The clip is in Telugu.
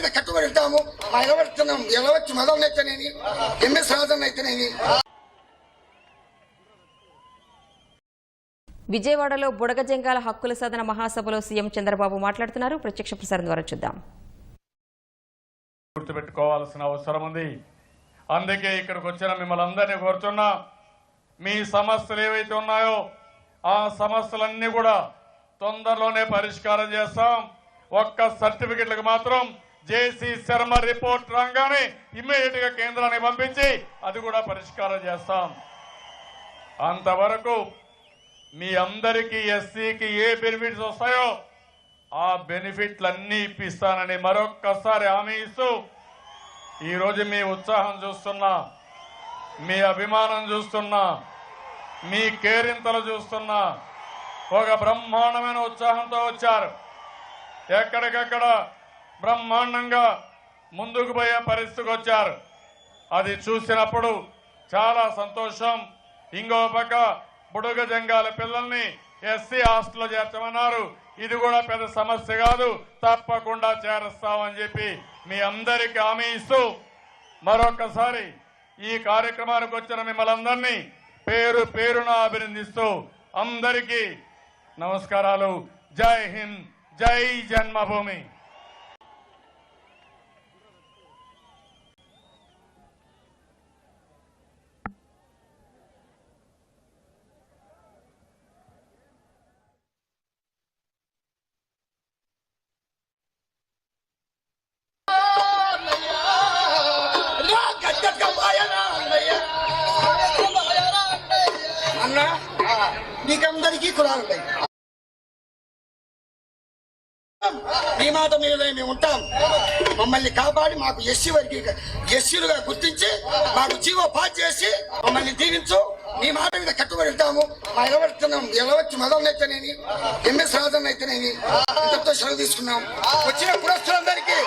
మీద కట్టుబడి ఉంటాము. మా ఎలవచ్చున్నాం ఎలవచ్చు మదన్ అయితేనేమి ఎంఎస్ రాజన్ అయితేనేమి విజయవాడలో బుడగజంగాల హక్కుల సాధన మహాసభలో సీఎం చంద్రబాబు మాట్లాడుతున్నారు. ప్రత్యక్ష ప్రసారం ద్వారా చూద్దాం. గుర్తుపెట్టుకోవాల్సిన అవసరం ఉంది. అందుకే ఇక్కడికి వచ్చిన మిమ్మల్ని అందరినీ కోరుతున్నా మీ సమస్యలు ఏవైతే ఉన్నాయో ఆ సమస్యలన్నీ కూడా తొందరలోనే పరిష్కారం చేస్తాం. ఒక్క సర్టిఫికెట్లకు మాత్రం జేసీ శర్మ రిపోర్ట్ రాగానే ఇమ్మీడియట్గా కేంద్రాన్ని పంపించి అది కూడా పరిష్కారం చేస్తాం. అంతవరకు మీ అందరికీ ఎస్సీకి ఏ బెనిఫిట్స్ వస్తాయో ఆ బెనిఫిట్లన్నీ ఇప్పిస్తానని మరొక్కసారి హామీ ఇస్తూ ఈరోజు మీ ఉత్సాహం చూస్తున్నా మీ అభిమానం చూస్తున్నా మీ కేరింతలు చూస్తున్నా ఒక బ్రహ్మాండమైన ఉత్సాహంతో వచ్చారు. ఎక్కడికక్కడ బ్రహ్మాండంగా ముందుకు పోయే పరిస్థితికి వచ్చారు. అది చూసినప్పుడు చాలా సంతోషం. ఇంకో పక్క బుడుగ జంగాల పిల్లల్ని ఎస్సీ హాస్టల్లో చేర్చమన్నారు. ఇది కూడా పెద్ద సమస్య కాదు. తప్పకుండా చేరుస్తామని చెప్పి మీ అందరికీ హామీ ఇస్తూ మరొకసారి ఈ కార్యక్రమానికి వచ్చిన మిమ్మల్ని పేరు పేరున అభినందిస్తూ అందరికీ నమస్కారాలు. జై హింద్ జై జన్మభూమి. అన్న? మీకందరికీ కులాలు ఉన్నాయి మీ మాట మీద మేము ఉంటాం. మమ్మల్ని కాపాడి మాకు ఎస్సీ వరకు ఎస్సీలుగా గుర్తించి మాకు జీవో పాస్ చేసి మమ్మల్ని దీవించు. మీ మాట మీద కట్టుబడి ఉంటాము. మా ఎలవచ్చున్నాం ఎలవచ్చు మదన్ అయితేనేమి ఎంఎస్ రాజన్ అయితేనేమి ఇంతతో సెలవు తీసుకున్నాం. వచ్చిన పురస్తులందరికీ